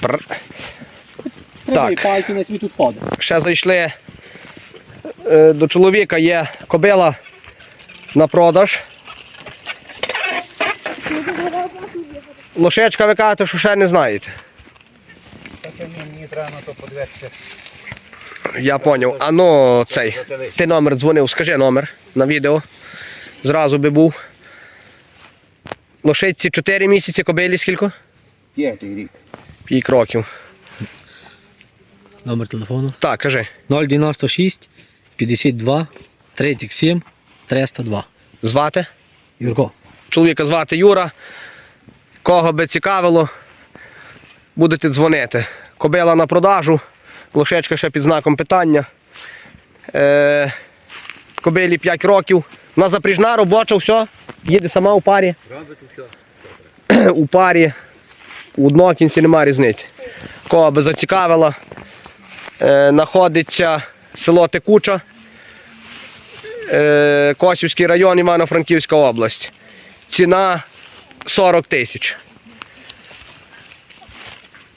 Пр. Так. пальці на світ відходить. Ще зайшли е, до чоловіка, є кобила на продаж. Лошечка ви кажете, що ще не знаєте. Мені треба на то подивитися. Я поняв. А ну цей. Ти номер дзвонив, скажи номер на відео. Зразу би був. Лошиці 4 місяці, кобилі скільки? П'ятий рік. 5 років. Номер телефону. Так, кажи. 096 52 37 302. Звати? Юрко. Чоловіка звати Юра. Кого би цікавило, будете дзвонити. Кобила на продажу, лошечка ще під знаком питання. Е, кобилі 5 років. Вона запріжна, робоча, все. Їде сама у парі. У парі. У одного кінці немає різниці. Кого би зацікавила, е, знаходиться село Текуча, е, Косівський район, Івано-Франківська область. Ціна 40 тисяч.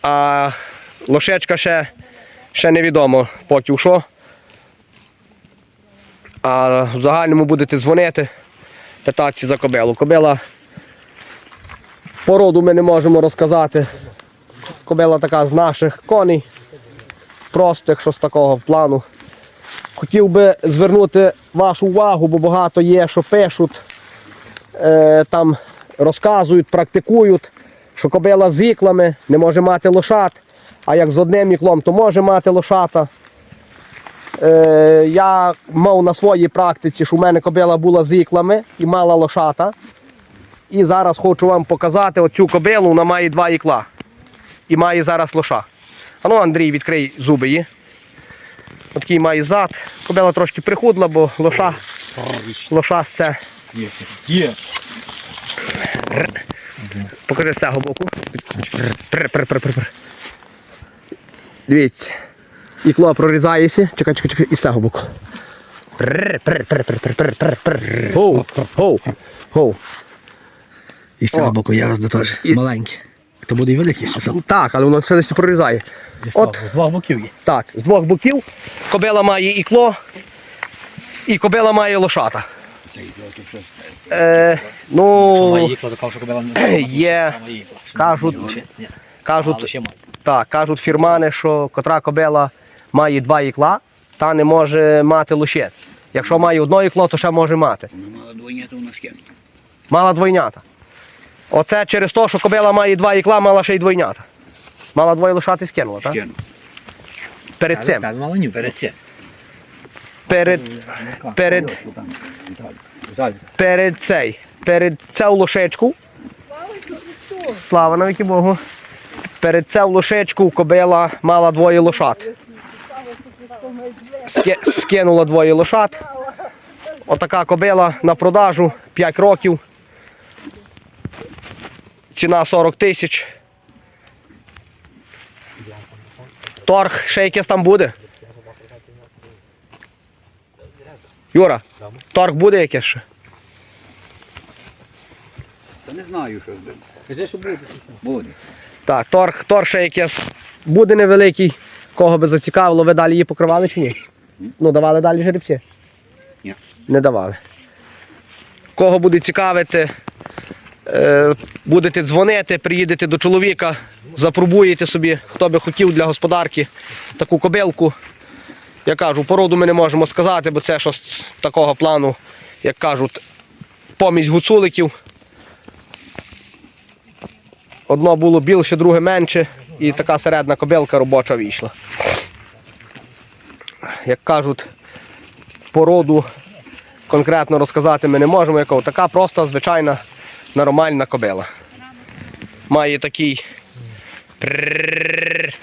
А лошечка ще, ще невідомо поки що. А в загальному будете дзвонити, питатися за кобилу. Кобила Породу ми не можемо розказати. Кобила така з наших коней. Простих, що з такого плану. Хотів би звернути вашу увагу, бо багато є, що пишуть, е, там розказують, практикують, що кобила з іклами не може мати лошат, а як з одним іклом, то може мати лошата. Е, я мав на своїй практиці, що в мене кобила була з іклами і мала лошата. І зараз хочу вам показати оцю кобилу, вона має два ікла. І має зараз лоша. А ну, Андрій, відкрий зуби її. Такий має зад. Кобила трошки прихудла, бо лоша, лоша це. Є. Є. Покажи з цього боку. Дивіться. Ікло прорізається. Чекай, чекай, чекай, і з цього боку. Пр, пр, пр, пр, пр, пр, пр, пр. Гоу, гоу, гоу. І з О. цього боку ягозда теж І- маленьке. То буде і велике ще сам. Так, але воно все десь прорізає. От. З двох боків є. Так, з двох боків кобила має ікло і кобила має лошата. Е, ну, їхала, така що кобила не є, кажуть, кажуть, так, кажуть фірмани, що котра кобила має два ікла, та не може мати лошет. Якщо має одно ікло, то ще може мати. Вона мала двойня, то вона скинула. Мала двойнята. Оце через те, що кобила має два ікла, мала ще й двойнята. Мала двоє лошат і скинула, так? Скинула. Перед цим. Перед цим. Перед, перед, перед цей, перед цю лошечку. Слава навіки Богу. Перед цю лошечку кобила мала двоє лошат. Ски- Скинула двоє лошат. Отака кобила на продажу 5 років. Ціна 40 тисяч. Торг ще якийсь там буде. Юра, торг буде якийсь ще? Та не знаю, що буде. Кажи, що буде. Буде. Так, торг, торг ще якийсь буде невеликий. Кого би зацікавило, ви далі її покривали чи ні? Ну, давали далі жеребці? Ні. Не давали. Кого буде цікавити, будете дзвонити, приїдете до чоловіка, запробуєте собі, хто би хотів для господарки таку кобилку. Я кажу, породу ми не можемо сказати, бо це щось такого плану, як кажуть, помість гуцуликів. Одно було більше, друге менше, і така середня кобилка робоча вийшла. Як кажуть, породу конкретно розказати ми не можемо, яка така просто звичайна нормальна кобила. Має такий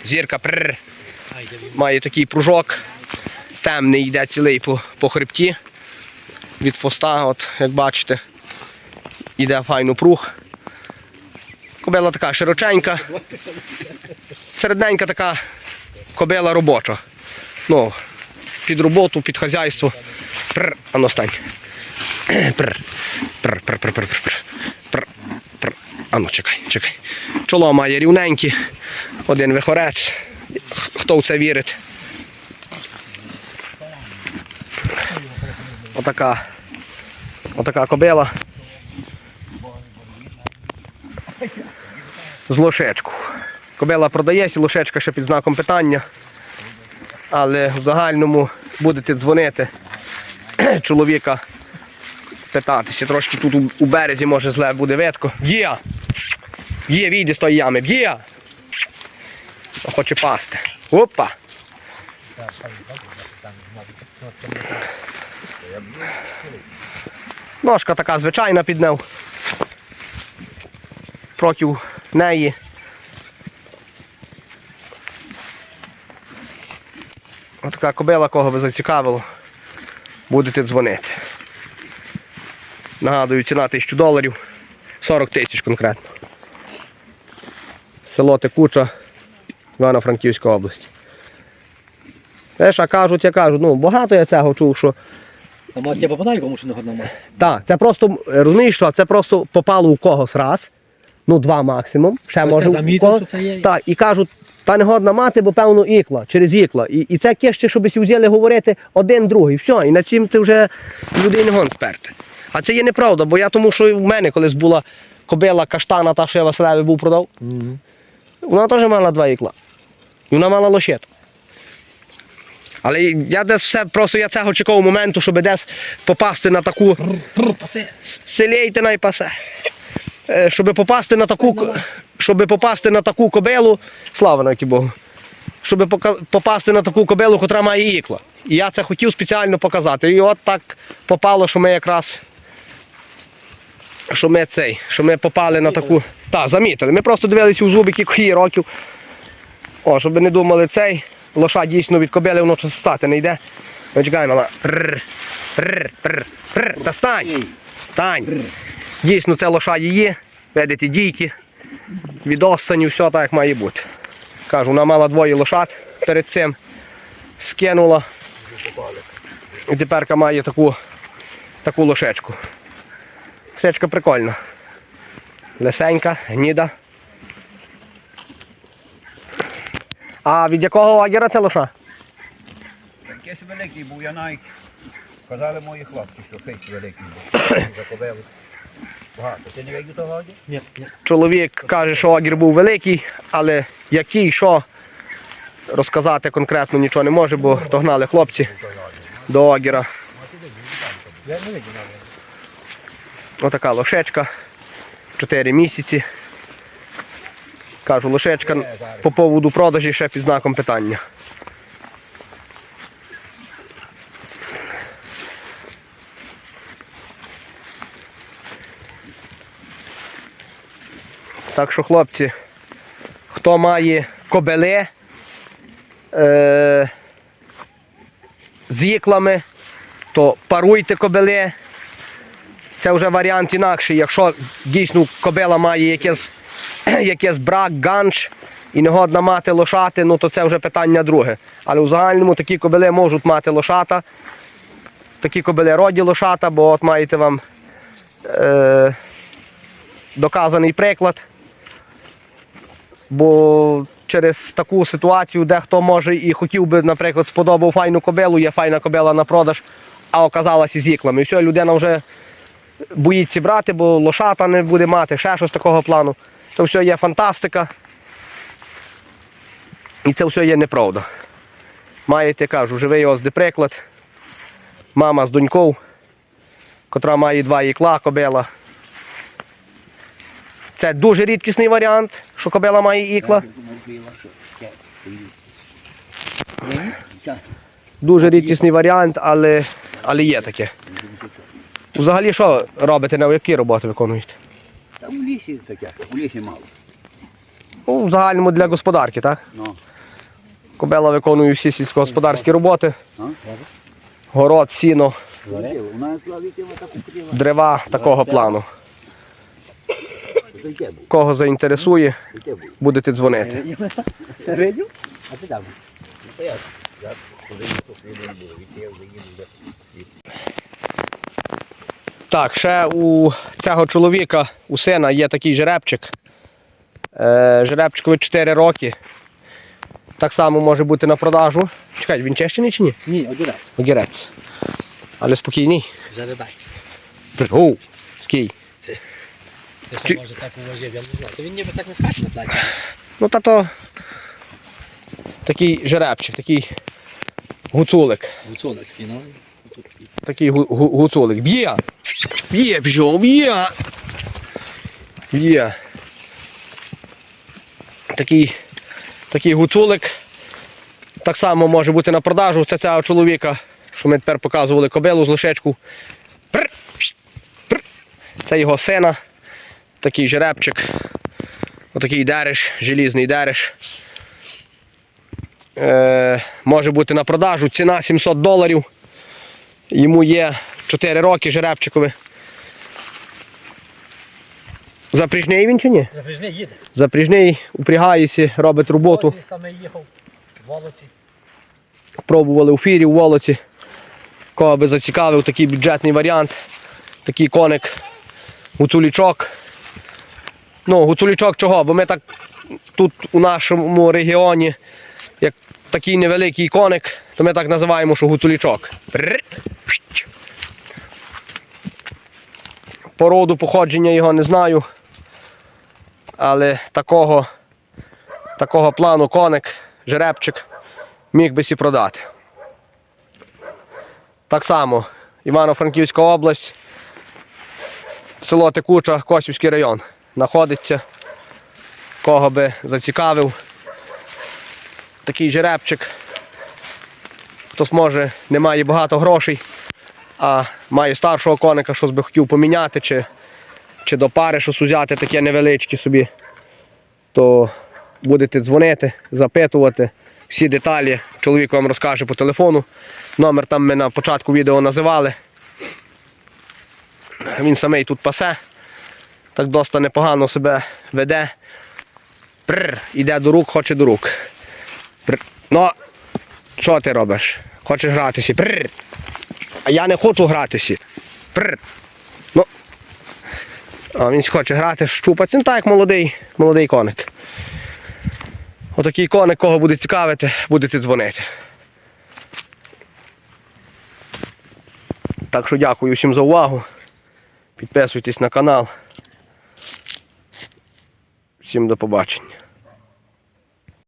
зірка прррр, має такий пружок, темний йде цілий по, по хребті від поста, от як бачите, йде файно прух. Кобила така широченька. Середненька така кобила робоча. Ну, під роботу, під хазяйство. Прр, а стань. Прр, прр, прр, прр, прр, прр, прр, прр. А ну чекай, чекай. Чоло має рівненьке, один вихорець. Хто в це вірить? Отака. Отака кобила. З лошечку. Кобила продається, лошечка ще під знаком питання. Але в загальному будете дзвонити чоловіка питатися. Трошки тут у березі може зле буде видко. Є! Є, вийде з тої ями, є! Хоче пасти. Опа! Ножка така звичайна під ним. Проти неї. Отака кобила, кого ви зацікавило, будете дзвонити. Нагадую, ціна 1000 доларів, 40 тисяч конкретно. Село Текуча, Івано-Франківська область. Теж, а кажуть, я кажу, ну багато я цього чув, що А мать я попадаю комусь не одному. так, це просто, розумієш, що це просто попало у когось раз, ну два максимум. Ще Хтось може це у замітив, когось. що це є? Так, і кажуть, та не годна мати, бо певно ікла, через ікла. І, і це кище, щоб всі взяли говорити один другий. Все, і на цим ти вже людей не гон сперти. А це є неправда, бо я тому, що в мене колись була кобила каштана, та, що я Василеві був продав, вона теж мала два ікла. І вона мала лошет. Але я десь все, просто я цього чекав моменту, щоб десь попасти на таку Пасе. селейте на й пасе. Е, Щоб попасти на таку, щоб попасти на таку кобилу, слава навіки Богу. Щоб попасти на таку кобилу, котра має ікла. І я це хотів спеціально показати. І от так попало, що ми якраз. Що ми цей, що ми попали на таку. Так, замітили. Ми просто дивилися у зубики кої років. О, щоб ви не думали цей. Лоша дійсно від кобили воно щось стати не йде. Ну, чекай, мала. Та стань! Стань. Дійсно, це лоша її. Видите, дійки. Від останні все так, як має бути. Кажу, вона мала двоє лошад перед цим. Скинула. І тепер має таку, таку лошечку. Лошечка прикольна. Лисенька, гніда. А від якого лагера це лоша? Якийсь великий був, я навіть казали мої хлопці, що хейт великий був. Закобили. Багато. Ти не видів того годі? Ні. Чоловік каже, що огір був великий, але який, що розказати конкретно нічого не може, бо догнали хлопці до огіра. Я не видів навіть. Отака лошечка. 4 місяці. Кажу, лошечка по поводу продажі ще під знаком питання. Так що, хлопці, хто має кобели е, з іклами, то паруйте кобели. Це вже варіант інакший. Якщо дійсно кобила має якийсь, якийсь брак, ганч і не годна мати лошати, ну то це вже питання друге. Але у загальному такі кобили можуть мати лошата. Такі кобили роді лошата, бо от маєте вам е, доказаний приклад. Бо через таку ситуацію дехто може і хотів би, наприклад, сподобав файну кобилу, є файна кобила на продаж, а оказалася з іклами. І все, людина вже боїться брати, бо лошата не буде мати, ще щось такого плану. Це все є фантастика. І це все є неправда. Маєте, кажу, живий де приклад. Мама з донькою, котра має два ікла, кобила. Це дуже рідкісний варіант, що кобила має ікла. Дуже рідкісний варіант, але, але є таке. Взагалі що робите, на які роботи виконуєте? Та у лісі таке, у лісі мало. Ну, в загальному для господарки, так? Ну. Кобела виконує всі сільськогосподарські роботи, город, сіно, таку крила. дерева такого плану. Кого заінтересує, будете дзвонити. Видів? А ти там? Я ходив, походив, відтів, заїду. Так, ще у цього чоловіка, у сина є такий жеребчик. Е, жеребчикові 4 роки. Так само може бути на продажу. Чекай, він чещений чи ні? Ні, огірець. Огірець. Але спокійний. Жеребець. Оу, скій. Ти що може так уважив, я не знаю. То він ніби так не скаче на плечі. Ну та то такий жеребчик, такий гуцулик. Гуцулик такий, ну. Такий гу- гу- гуцулик. Б'є! Б'є, пішов, б'є! Б'є. Такий, такий гуцулик. Так само може бути на продажу. Це цього чоловіка, що ми тепер показували кобилу з пр. Це його сина. Такий жеребчик. Отакий дереш, желізний дереш. Е, може бути на продажу. Ціна 700 доларів. Йому є 4 роки жеребчикові. Запріжний він чи ні? Запряжний їде. Запріжний, упрягається, робить роботу. Саме їхав. В Волоці. Пробували у фірі, у волоці. Кого би зацікавив такий бюджетний варіант. Такий коник. Гуцулічок. Ну, гуцулічок чого? Бо ми так тут у нашому регіоні, як такий невеликий коник, то ми так називаємо, що гуцулічок. Породу походження його не знаю. Але такого, такого плану коник, жеребчик міг би сі продати. Так само Івано-Франківська область, село Текуча, Косівський район. Знаходиться, кого би зацікавив. Такий жеребчик. Хтось може не має багато грошей, а має старшого коника, щось би хотів поміняти, чи, чи до пари щось узяти таке невеличке собі, то будете дзвонити, запитувати всі деталі. Чоловік вам розкаже по телефону. Номер там ми на початку відео називали. Він самий тут пасе. Так досить непогано себе веде. Прр, іде до рук, хоче до рук. Прр. Ну, що ти робиш? Хочеш гратися? Прр. А я не хочу гратися. Прр. Ну. А він хоче грати, щупати. Ну так як молодий, молодий коник. Отакий коник, кого буде цікавити, будете дзвонити. Так що дякую всім за увагу. Підписуйтесь на канал. Всім до побачення.